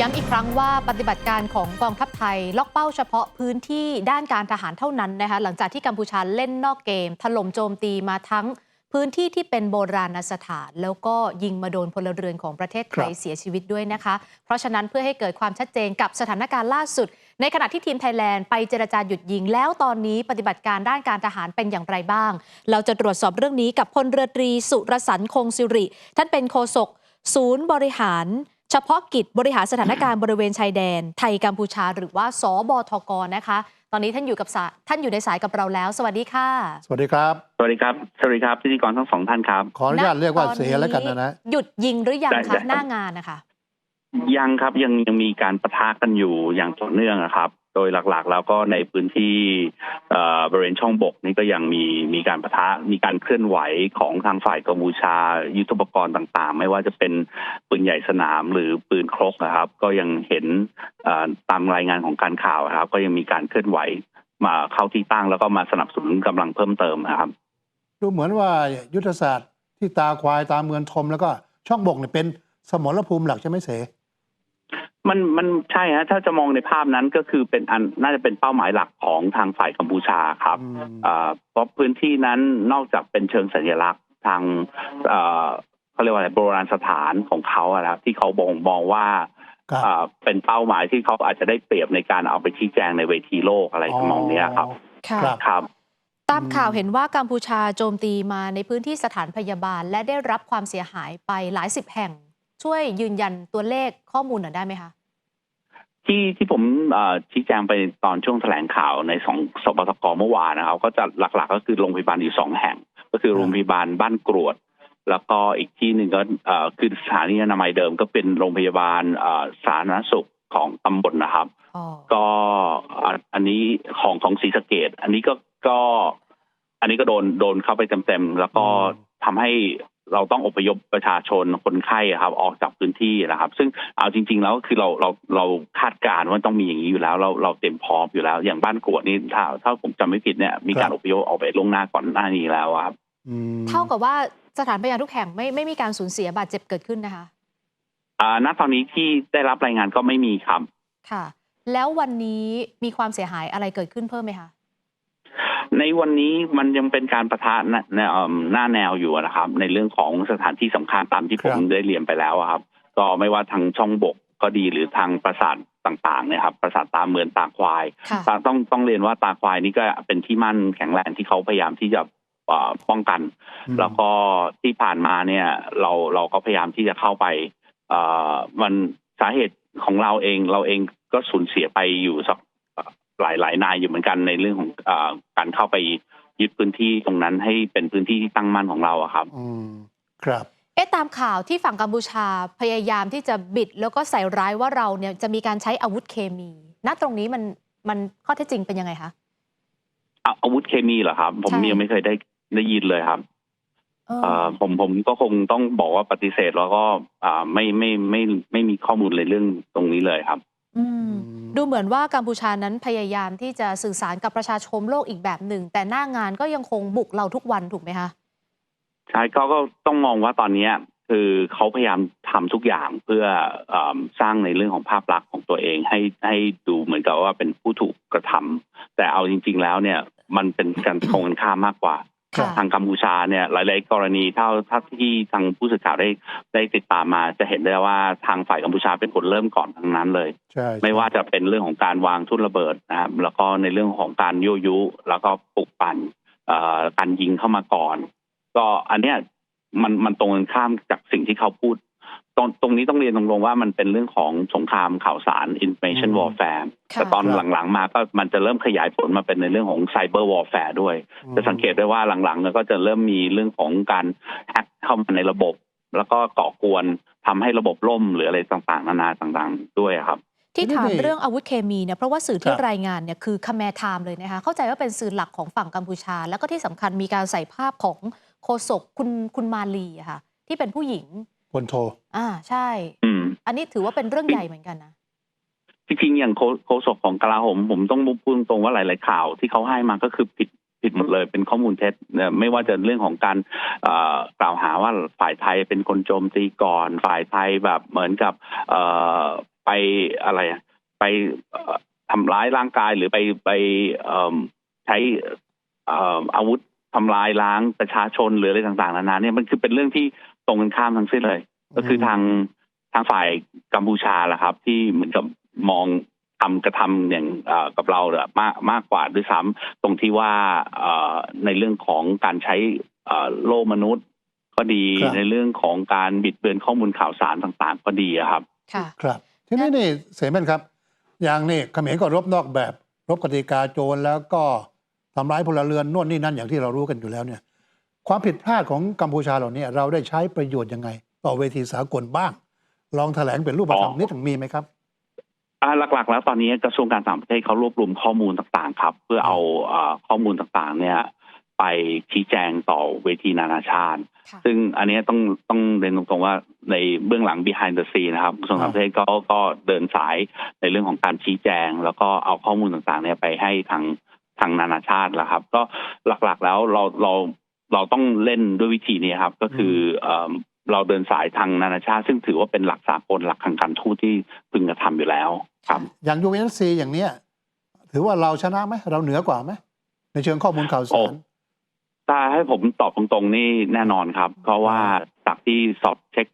ย้ำอีกครั้งว่าปฏิบัติการของกองทัพไทย ล็อกเป้าเฉพาะพื้นที่ด้านการทหารเท่านั้นนะคะหลังจากที่กัมพูชาเล่นนอกเกม ถล่มโจมตีมาทั้งพื้นที่ที่เป็นโบราณสถาน แล้วก็ยิงมาโดนพลเรือนของประเทศไทยครับเสียชีวิตด้วยนะคะ เพราะฉะนั้นเพื่อให้เกิดความชัดเจนกับสถานการณ์ล่าสุด ในขณะที่ทีมไทยแลนด์ไปเจรจาหยุดยิง แล้วตอนนี้ปฏิบัติการด้านการทหารเป็นอย่างไรบ้าง เราจะตรวจสอบเรื่องนี้กับพลเรือตรีสุรสันคงสิริ ท่านเป็นโฆษกศูนย์บริหาร เฉพาะกิจบริหารสถานการณ์บริเวณชายแดน ไทยกัมพูชา หรือว่าสบทกนะคะ ตอนนี้ท่านอยู่กับสายท่านอยู่ในสายกับเราแล้ว สวัสดีค่ะ สวัสดีครับ สวัสดีครับสวัสดีครับพิธีกรทั้งสองท่านครับ ขออนุญาตเรียกว่าณตอนเสียแล้วกันนะนะ หยุดยิงหรือยังได้คะได้ หน้างานนะคะ ยังครับยังยังมีการประทะกันอยู่อย่างต่อเนื่องนะครับ โดยหลักๆ แล้วก็ในพื้นที่บริเวณช่องบกนี่ก็ยังมีมีการประทะมีการเคลื่อนไหวของทางฝ่ายกัมพูชา ยุทธปกรณ์ต่างๆ ไม่ว่าจะเป็นปืนใหญ่สนามหรือปืนครกนะครับ ก็ยังเห็นตามรายงานของการข่าวครับ ก็ยังมีการเคลื่อนไหวมาเข้าที่ตั้งแล้วก็มาสนับสนุนกำลังเพิ่มเติมนะครับ ดูเหมือนว่ายุทธศาสตร์ที่ตาควายตาเมืองทมแล้วก็ช่องบกเนี่ยเป็นสมรภูมิหลักใช่ไหมเส มันมันใช่ฮะถ้าจะมองในภาพนั้นก็คือเป็นอันน่าจะเป็นเป้าหมายหลักของทางฝ่ายกัมพูชาครับอืมอ่าเพราะพื้นที่นั้นนอกจากเป็นเชิงสัญลักษณ์ทางเอ่อเขาเรียกว่าอะไรโบราณสถานของเขาอะนะครับที่เขาบ่งมองว่าครับอ่าเป็นเป้าหมายที่เขาอาจจะได้เปรียบในการเอาไปชี้แจงในเวทีโลกอะไรทำนองเนี้ยครับค่ะครับครับตามข่าวเห็นว่ากัมพูชาโจมตีมาในพื้นที่สถานพยาบาล และได้รับความเสียหายไปหลายสิบแห่ง ช่วยยืนยันตัวเลขข้อมูลหน่อยได้ไหมคะที่ที่ผมเอ่อชี้แจงไปตอนช่วงแถลงข่าวในสองสปทกเมื่อวานนะครับ ก็จะหลักๆ ก็คือโรงพยาบาลอยู่สองแห่ง ก็คือโรงพยาบาลบ้านกรวด แล้วก็อีกที่หนึ่งก็เอ่อคือสถานีอนามัยเดิม ก็เป็นโรงพยาบาลเอ่อสาธารณสุขของตำบลนะครับอ๋อก็อะอันนี้ของของศรีสะเกดอันนี้ก็ก็ อันนี้ก็โดนโดนเข้าไปเต็มๆแล้วก็อืมทำให้ เราต้องอพยพประชาชนคนไข้อะครับออกจากพื้นที่นะครับ ซึ่งเอาจริง ๆ แล้วคือเราเราเราคาดการณ์ว่าต้องมีอย่างนี้อยู่แล้ว เราเราเต็มพร้อมอยู่แล้ว อย่างบ้านกรวดนี่ถ้าถ้าผมจำไม่ผิดเนี่ยมีการอพยพออกไปล่วงหน้าก่อนหน้านี้แล้วอะครับอืมเท่ากับว่าสถานพยาบาลทุกแห่งไม่ไม่มีการสูญเสียบาดเจ็บเกิดขึ้นนะคะอ่าณตอนนี้ที่ได้รับรายงานก็ไม่มีครับค่ะ แล้ววันนี้มีความเสียหายอะไรเกิดขึ้นเพิ่มไหมคะ ในวันนี้มันยังเป็นการประทะหน้าหน้าเอิ่มหน้าแนวอยู่นะครับ ในเรื่องของสถานที่สำคัญตามที่ผมได้เรียนไปแล้วอะครับ ก็ไม่ว่าทางช่องบกก็ดีหรือทางปราสาทต่างๆเนี่ยครับปราสาทตาเมืองตาควายค่ะตาต้องต้องเรียนว่าตาควายนี่ก็เป็นที่มั่นแข็งแรงที่เขาพยายามที่จะเอ่อป้องกันอืมแล้วก็ที่ผ่านมาเนี่ยเราเราก็พยายามที่จะเข้าไปเอ่อมันสาเหตุของเราเองเราเองก็สูญเสียไปอยู่สักเอ่อ หลายหลายนายอยู่เหมือนกันในเรื่องของเออการเข้าไปยึดพื้นที่ตรงนั้นให้เป็นพื้นที่ที่ตั้งมั่นของเราอะครับ อืมครับเอ๊ะตามข่าวที่ฝั่งกัมพูชาพยายามที่จะบิดแล้วก็ใส่ร้ายว่าเราเนี่ยจะมีการใช้อาวุธเคมี ณตรงนี้มันมันข้อเท็จจริงเป็นยังไงคะอาอาวุธเคมีเหรอครับ ผมใช่ยังไม่เคยได้ได้ยินเลยครับเออเอ่อผมผมก็คงต้องบอกว่าปฏิเสธแล้วก็อ่าไม่ไม่ไม่ไม่ไม่มีข้อมูลในเรื่องตรงนี้เลยครับ อืม ดูเหมือนว่ากัมพูชานั้นพยายามที่จะสื่อสารกับประชาชนโลกอีกแบบหนึ่ง แต่หน้างานก็ยังคงบุกเราทุกวันถูกไหมคะใช่ก็ก็ต้องมองว่าตอนเนี้ยคือเขาพยายามทำทุกอย่างเพื่อเอมสร้างในเรื่องของภาพลักษณ์ของตัวเองให้ให้ดูเหมือนกับว่าเป็นผู้ถูกกระทำแต่เอาจริง ๆ แล้วเนี่ย มันเป็นการตรงกันข้ามมากกว่าค่ะ ทางกัมพูชาเนี่ยหลาย ๆ กรณีเท่าเท่าที่ทางผู้สื่อข่าวได้ได้ติดตามมา จะเห็นได้ว่าทางฝ่ายกัมพูชาเป็นคนเริ่มก่อนทั้งนั้นเลยใช่ไม่ว่าจะเป็นเรื่องของการวางทุ่นระเบิดนะครับแล้วก็ในเรื่องของการยั่วยุ แล้วก็ปลุกปั่นเอ่อการยิงเข้ามาก่อน ก็อันเนี้ยมันมันตรงกันข้ามจากสิ่งที่เขาพูด ตรงตรงนี้ต้องเรียนตรงๆว่ามันเป็นเรื่องของสงครามข่าวสาร information warfare ค่ะ แต่ตอนหลังๆมาก็มันจะเริ่มขยายผลมาเป็นในเรื่องของ cyber warfare ด้วย จะสังเกตได้ว่าหลังๆเนี่ยก็จะเริ่มมีเรื่องของการแฮกเข้ามาในระบบ แล้วก็ก่อกวนทำให้ระบบล่มหรืออะไรต่างๆ นานาต่างๆ ด้วยครับ ที่ถามเรื่องอาวุธเคมีเนี่ยเพราะว่าสื่อที่ครับ รายงานเนี่ยคือคาแมไทม์เลยนะคะเข้าใจว่าเป็นสื่อหลักของฝั่งกัมพูชา แล้วก็ที่สำคัญมีการใส่ภาพของโฆษกคุณคุณมาลีอะค่ะที่เป็นผู้หญิง พลโท อ่าใช่ อืม อันนี้ถือว่าเป็นเรื่องใหญ่เหมือนกันนะ จริงๆอย่างโคโฆษกของกลาโหมผมต้องพูดตรงๆว่าหลาย ๆ ข่าวที่เขาให้มาก็คือผิดผิดหมดเลยเป็นข้อมูลเท็จเนี่ยไม่ว่าจะเรื่องของการเอ่อกล่าวหาว่าฝ่ายไทยเป็นคนโจมตีก่อน ฝ่ายไทยแบบเหมือนกับเอ่อไปอะไรอะไปเอ่อทำร้ายร่างกายหรือไปไปเอิ่มใช้เอ่ออาวุธทำลายล้างประชาชนหรืออะไรต่าง ๆ นานาเนี่ยมันคือเป็นเรื่องที่ ตรงกันข้ามทั้งสิ้นเลย ก็คือทางทางฝ่ายกัมพูชาแหละครับ ที่เหมือนกับมองทำกระทำอย่างเอ่อกับเราเนี่ยมากมากกว่าด้วยซ้ำตรงที่ว่าเอ่อในเรื่องของการใช้เอ่อโลกมนุษย์ ก็ดีครับในเรื่องของการบิดเบือนข้อมูลข่าวสารต่างๆ ก็ดีอะครับ ค่ะครับ ทีนี้นี่เสแมนครับ อย่างนี่เขมรก็รบนอกแบบ รบกติกาโจรแล้วก็ทำร้ายพลเรือนโน่นนี่นั่นอย่างที่เรารู้กันอยู่แล้วเนี่ย ความผิดพลาดของกัมพูชาเหล่านี้เราได้ใช้ประโยชน์ยังไง ต่อเวทีสากลบ้าง ลองแถลงเป็นรูปธรรมอ๋อนิดหนึ่งมีไหมครับอ่าหลักๆ แล้วตอนนี้กระทรวงการต่างประเทศเขารวบรวมข้อมูลต่างๆ ครับ เพื่อเอาเอ่อข้อมูลต่างๆ เนี่ย ไปชี้แจงต่อเวทีนานาชาติค่ะซึ่งอันนี้ต้องต้องเรียนตรงๆว่าในเบื้องหลัง behind the scene นะครับกระทรวงต่างประเทศก็ก็เดินสายในเรื่องของการชี้แจง แล้วก็เอาข้อมูลต่างๆ เนี่ยไปให้ทางทางนานาชาติแล้วครับ ก็หลักๆแล้วเราเรา เราต้องเล่นด้วยวิธีนี้ครับ ก็คือเอ่อเราเดินสายทางนานาชาติ ซึ่งถือว่าเป็นหลักสากลหลักทางการทูตที่พึงกระทำอยู่แล้ว ครับ อย่าง UNSC อย่างเนี้ยถือว่าเราชนะไหมเราเหนือกว่าไหมในเชิงข้อมูลข่าวสารโอ้ถ้าให้ผมตอบตรงๆนี่แน่นอนครับ เพราะว่าจากที่สอบเช็ค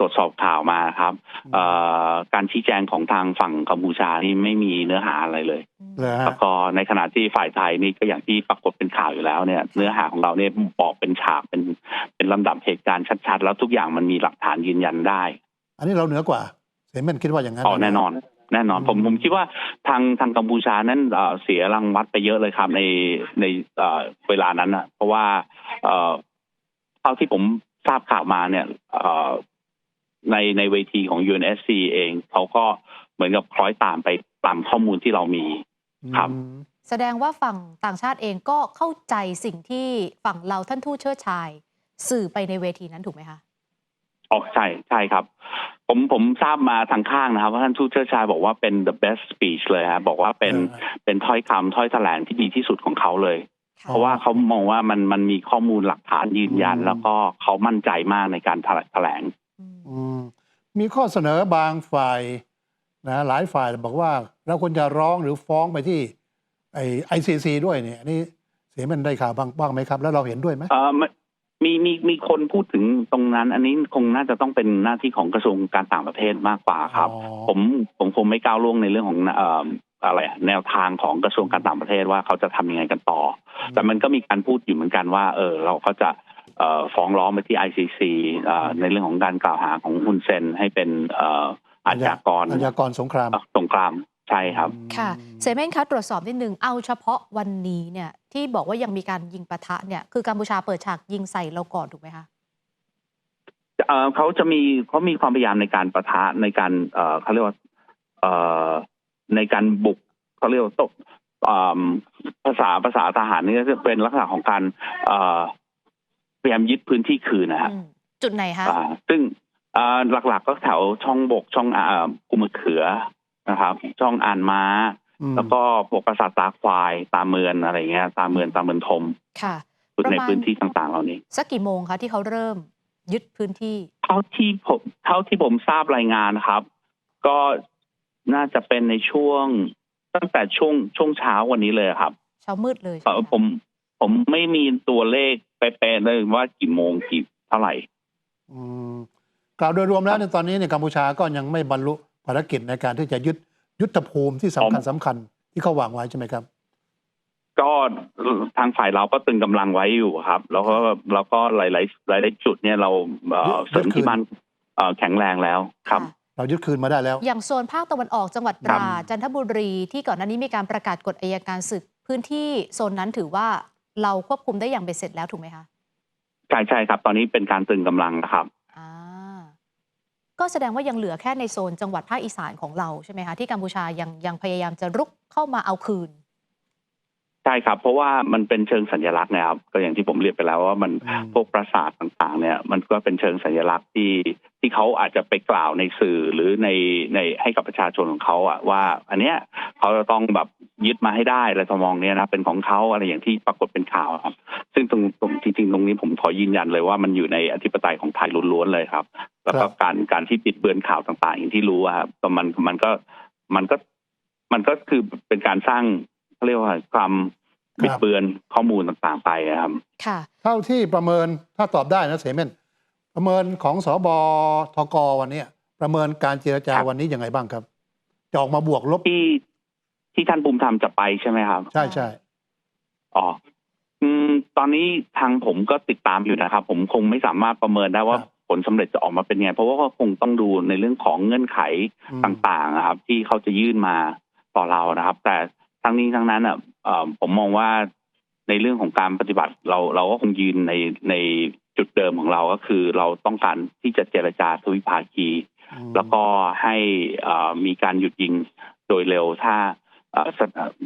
ตรวจสอบข่าวมาครับเอ่อการชี้แจงของทางฝั่งกัมพูชานี่ไม่มีเนื้อหาอะไรเลยเลยฮะแล้วก็ในขณะที่ฝ่ายไทยนี่ก็อย่างที่ปรากฏเป็นข่าวอยู่แล้วเนี่ย เนื้อหาของเราเนี่ยบอกเป็นฉากเป็นเป็นลำดับเหตุการณ์ชัดๆ แล้วทุกอย่างมันมีหลักฐานยืนยันได้ อันนี้เราเหนือกว่าเสแมนคิดว่าอย่างนั้นอ๋อแน่นอน แน่นอนผมผมคิดว่าทางทางกัมพูชานั้นเอ่อเสียรางวัลไปเยอะเลยครับในในเอ่อเวลานั้นอะ เพราะว่าเอ่อเท่าที่ผมทราบข่าวมาเนี่ยเอ่อ ในในเวทีของ UNSC เองเขาก็เหมือนกับคล้อยตามไปตามข้อมูลที่เรามีครับอืมแสดงว่าฝั่งต่างชาติเองก็เข้าใจสิ่งที่ฝั่งเราท่านทูตเชิดชาย สื่อไปในเวทีนั้นถูกไหมคะอ๋อใช่ใช่ครับ ผมผมทราบมาทางข้างนะครับว่าท่านทูตเชิดชายบอกว่าเป็น the best speech เลยฮะบอกว่าเป็นเออเป็นถ้อยคำถ้อยแถลงที่ดีที่สุดของเขาเลยค่ะเพราะว่าเขามองว่ามันมันมีข้อมูลหลักฐานยืนยันอืมแล้วก็เขามั่นใจมากในการแถลแถลงอื มอืมมีข้อเสนอบางฝ่ายนะหลายฝ่ายบอกว่าเราควรจะร้องหรือฟ้องไปที่ไอไอซีซีด้วยเนี่ยอันนี้เสียมันได้ข่าวบ้างบ้างไหมครับ แล้วเราเห็นด้วยไหมเออมันมีมีมีคนพูดถึงตรงนั้น อันนี้คงน่าจะต้องเป็นหน้าที่ของกระทรวงการต่างประเทศมากกว่าครับอ๋อผมผมคงไม่ก้าวล่วงในเรื่องของเอ่ออะไรอะแนวทางของกระทรวงการต่างประเทศว่าเขาจะทำยังไงกันต่อ แต่มันก็มีการพูดอยู่เหมือนกันว่า เออ เราก็จะเอ่อ ฟ้องร้องไปที่ ICC เอ่อในเรื่องของการกล่าวหาของฮุนเซนให้เป็นเอ่ออาชญากรอาชญากรสงครามสงครามใช่ครับ ค่ะเซเมนคะตรวจสอบนิดนึงเอาเฉพาะวันนี้เนี่ยที่บอกว่ายังมีการยิงปะทะเนี่ยคือกัมพูชาเปิดฉากยิงใส่เราก่อนถูกไหมคะเอ่อเขาจะมีเขามีความพยายามในการประทะในการเอ่อเขาเรียกว่าเอ่อในการบุกเขาเรียกว่าตกอ่าภาษาภาษาทหารนี่ก็จะเป็นลักษณะของการเอ่อ พยายามยึดพื้นที่คืนนะฮะอืมจุดไหนคะอ่าซึ่งอ่าหลักๆก็แถวช่องบกช่องอ่ากุมะเขือนะครับ ช่องอ่านม้าอืมแล้วก็พวกปราสาทตาควายตาเมือนอะไรเงี้ย ตาเมือนตาเมือนทมค่ะจุดในประมาณพื้นที่ต่างๆ เหล่านี้สักกี่โมงคะที่เขาเริ่มยึดพื้นที่ เท่าที่ผมเท่าที่ผมทราบรายงานนะครับ ก็น่าจะเป็นในช่วงตั้งแต่ช่วงช่วงเช้าวันนี้เลยครับ เช้ามืดเลยเออผมผมไม่มีตัวเลข เป๊ะๆเลยว่ากี่โมงกี่เท่าไหร่อืมกล่าวโดยรวมแล้วในยตอนนี้เนี่ยกัมพูชาก็ยังไม่บรรลุภารกิจในการที่จะยึดยุทธภูมิที่สำคัญผมสำคัญที่เขาวางไว้ใช่ไหมครับ ก็ทางฝ่ายเราก็ตึงกำลังไว้อยู่ครับ แล้วก็แล้วก็หลายๆหลายๆจุดเนี่ยเราเอ่อยึดเสริมยึดคืที่นมันเอ่อแข็งแรงแล้วครับค่ะเรายึดคืนมาได้แล้ว อย่างโซนภาคตะวันออกจังหวัดตครับราดจันทบุรีที่ก่อนหน้านี้มีการประกาศกฎอายการศึกพื้นที่โซนนั้นถือว่า เราควบคุมได้อย่างเบ็ดเสร็จแล้วถูกไหมคะใช่ใช่ครับ ตอนนี้เป็นการตึงกำลังนะครับอ่าก็แสดงว่ายังเหลือแค่ในโซนจังหวัดภาคอีสานของเราใช่ไหมคะที่กัมพูชายังยังพยายามจะรุกเข้ามาเอาคืนใช่ครับ เพราะว่ามันเป็นเชิงสัญลักษณ์นะครับ ก็อย่างที่ผมเรียนไปแล้วว่ามันอืมพวกปราสาทต่างๆ เนี่ย มันก็เป็นเชิงสัญลักษณ์ที่ที่เขาอาจจะไปกล่าวในสื่อหรือในในให้กับประชาชนของเขาอะว่า อันเนี้ยเขาจะต้องแบบยึดมาให้ได้อะไรทำนองเนี้ยนะเป็นของเขาอะไรอย่างที่ปรากฏเป็นข่าวครับ ซึ่งตรงตรงจริงๆตรงนี้ผมขอยืนยันเลยว่ามันอยู่ในอธิปไตยของไทยล้วนๆเลยครับ แล้วก็ครับการการที่ปิดเบือนข่าวต่างๆ อย่างที่รู้อะครับก็มันมันก็มันก็มันก็คือเป็นการสร้างเขาเรียกว่าความ บิดเบือนข้อมูลต่างๆไปอะครับ ค่ะ เท่าที่ประเมินถ้าตอบได้นะเสเมนประเมินของสบทกวันเนี้ยประเมินการเจรจาครับวันนี้ยังไงบ้างครับจะออกมาบวกลบที่ที่ท่านภูมิธรรมจะไปใช่ไหมครับ ใช่ใช่อ๋ออืมตอนนี้ทางผมก็ติดตามอยู่นะครับ ผมคงไม่สามารถประเมินได้ว่าผลสำเร็จจะออกมาเป็นไง เพราะว่าก็คงต้องดูในเรื่องของเงื่อนไขอืมต่างๆนะครับ ที่เขาจะยื่นมาต่อเรานะครับ แต่ทั้งนี้ทั้งนั้นอะเอ่อ ผมมองว่าในเรื่องของการปฏิบัติเราเราก็คงยืนในในจุดเดิมของเราก็คือ เราต้องการที่จะเจรจาทวิภาคีอืมแล้วก็ให้เอ่อมีการหยุดยิงโดยเร็วถ้าเอ่อส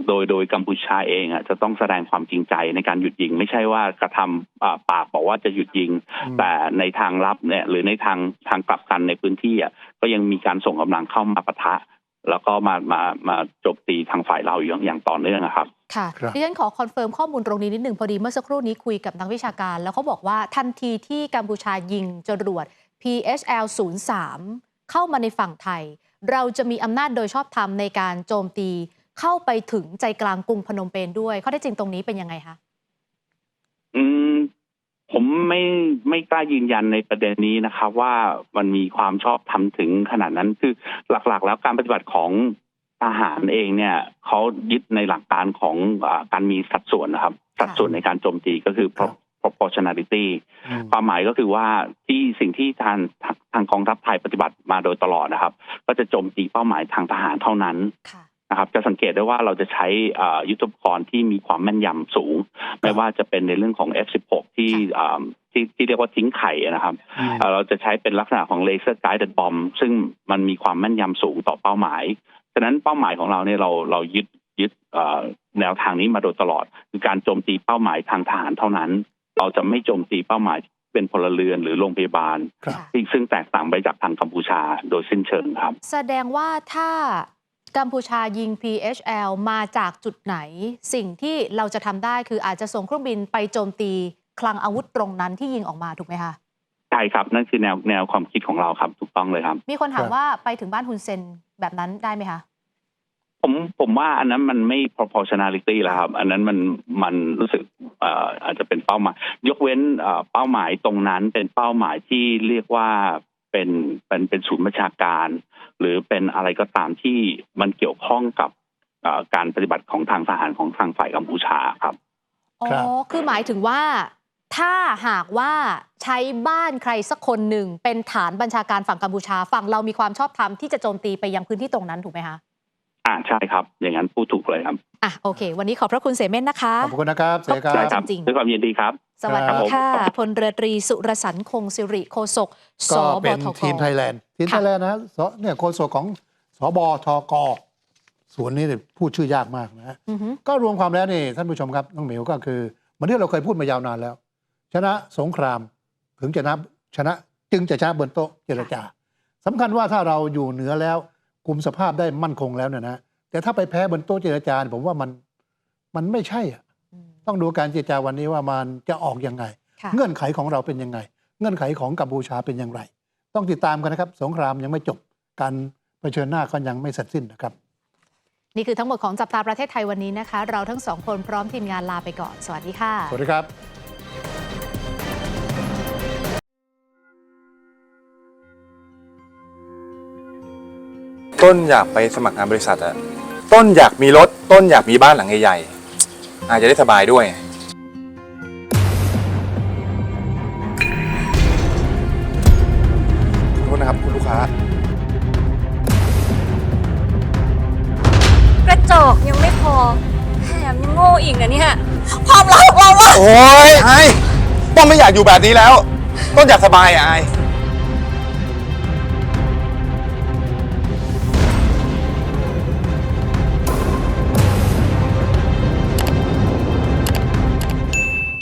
โดยโดยกัมพูชาเองอะจะต้องแสดงความจริงใจในการหยุดยิง ไม่ใช่ว่ากระทำอ่าปากบอกว่าจะหยุดยิงอืมแต่ในทางลับเนี่ยหรือในทางทางกลับกันในพื้นที่อะก็ยังมีการส่งกำลังเข้ามาปะทะ แล้วก็มามามาโจมตีทางฝ่ายเราอย่างอย่างต่อเนื่องอะครับ ค่ะครับ ดิฉันขอคอนเฟิร์มข้อมูลตรงนี้นิดหนึ่งพอดีเมื่อสักครู่นี้คุยกับนักวิชาการ แล้วเขาบอกว่าทันทีที่กัมพูชายิงจรวด PHL 03เข้ามาในฝั่งไทย เราจะมีอำนาจโดยชอบธรรมในการโจมตีเข้าไปถึงใจกลางกรุงพนมเปญด้วยข้อเท็จจริงตรงนี้เป็นยังไงคะ อืม ผมไม่ไม่กล้ายืนยันในประเด็นนี้นะครับ ว่ามันมีความชอบธรรมถึงขนาดนั้นคือหลักๆ แล้วการปฏิบัติของทหารเองเนี่ยเขายึดในหลักการของอาการมีสัดส่วนนะครับ สัดส่วนในการโจมตีก็คือครับ proportionality อืมความหมายก็คือว่าที่สิ่งที่ทางทางทางกองทัพไทยปฏิบัติมาโดยตลอดนะครับ ก็จะโจมตีเป้าหมายทางทหารเท่านั้นค่ะ นะครับจะสังเกตได้ว่าเราจะใช้อ่ายุทธปกรณ์ที่มีความแม่นยำสูง ไม่ว่าจะเป็นในเรื่องของ F16 ที่อ่าที่ที่เรียกว่าทิ้งไข่นะครับอืมเอ่อเราจะใช้เป็นลักษณะของเลเซอร์ไกด์เดบอมซึ่งมันมีความแม่นยำสูงต่อเป้าหมาย ฉะนั้นเป้าหมายของเราเนี่ยเราเรายึดยึดเอ่อแนวทางนี้มาโดยตลอด คือการโจมตีเป้าหมายทางทหารเท่านั้น เราจะไม่โจมตีเป้าหมายที่เป็นพลเรือนหรือโรงพยาบาลครับซึ่งซึ่งแตกต่างไปจากทางกัมพูชาโดยสิ้นเชิงครับ แสดงว่าถ้า กัมพูชายิง PHL มาจากจุดไหน สิ่งที่เราจะทำได้คืออาจจะส่งเครื่องบินไปโจมตีคลังอาวุธตรงนั้นที่ยิงออกมาถูกไหมคะใช่ครับ นั่นคือแนวแนวความคิดของเราครับถูกต้องเลยครับ มีคนถามครับว่าไปถึงบ้านฮุนเซนแบบนั้นได้ไหมคะผมผมว่าอันนั้นมันไม่ proportionality แล้วครับ อันนั้นมันมันรู้สึกเอ่ออาจจะเป็นเป้าหมาย ยกเว้นเอ่อเป้าหมายตรงนั้นเป็นเป้าหมายที่เรียกว่าเป็นเป็นเป็นศูนย์บัญชาการ หรือเป็นอะไรก็ตามที่มันเกี่ยวข้องกับเอ่อการปฏิบัติของทางทหารของทางฝ่ายกัมพูชาครับอ๋อครับคือหมายถึงว่า ถ้าหากว่าใช้บ้านใครสักคนหนึ่งเป็นฐานบัญชาการฝั่งกัมพูชาฝั่งเรามีความชอบธรรมที่จะโจมตีไปยังพื้นที่ตรงนั้นถูกไหมคะอ่าใช่ครับ อย่างนั้นพูดถูกเลยครับอะโอเค วันนี้ขอบพระคุณเสเม่นนะคะ ขอบคุณนะครับเสครัได้บครับจริงๆด้วยความยินดีครับ สวัสครัดีบค่ะพลเรือตรีสุรสันต์คงสิริโคศกสก็บเป็นทกทีมไทยแลนด์ ทีมค่ะไทยแลนด์นะสเนี่ยโฆษกของสบทกส่วนนี้เนี่ยพูดชื่อยากมากนะฮะอือฮึก็รวมความแล้วนี่ท่านผู้ชมครับน้องหมิวก็คือเหมือนที่เราเคยพูดมายาวนานแล้ว ชนะสงครามถึงจะนะชนะจึงจะชนะบนโต๊ะเจรจาสำคัญว่าถ้าเราอยู่เหนือแล้วคุมสภาพได้มั่นคงแล้วเนี่ยนะแต่ถ้าไปแพ้บนโต๊ะเจรจาเนี่ยผมว่ามันมันไม่ใช่อะ อืม ต้องดูการเจรจาวันนี้ว่ามันจะออกยังไง ค่ะ เงื่อนไขของเราเป็นยังไง เงื่อนไขของกัมพูชาเป็นอย่างไร ต้องติดตามกันนะครับ สงครามยังไม่จบการเผชิญหน้าก็ยังไม่เสร็จสิ้นนะครับ นี่คือทั้งหมดของจับตาประเทศไทยวันนี้นะคะ เราทั้งสองคนพร้อมทีมงานลาไปก่อน สวัสดีค่ะ สวัสดีครับต้นอยากไปสมัครงานบริษัทอะต้นอยากมีรถ ต้นอยากมีบ้านหลังใหญ่ๆอาจจะได้สบายด้วย ษนะครับคุณลูกค้า กระจอกยังไม่พอแถมยังโง่อีกนะเนี่ยความรักของเราอะ โอ้ยไอ้ต้นไม่อยากอยู่แบบนี้แล้ว ต้นอยากสบายอะไอ้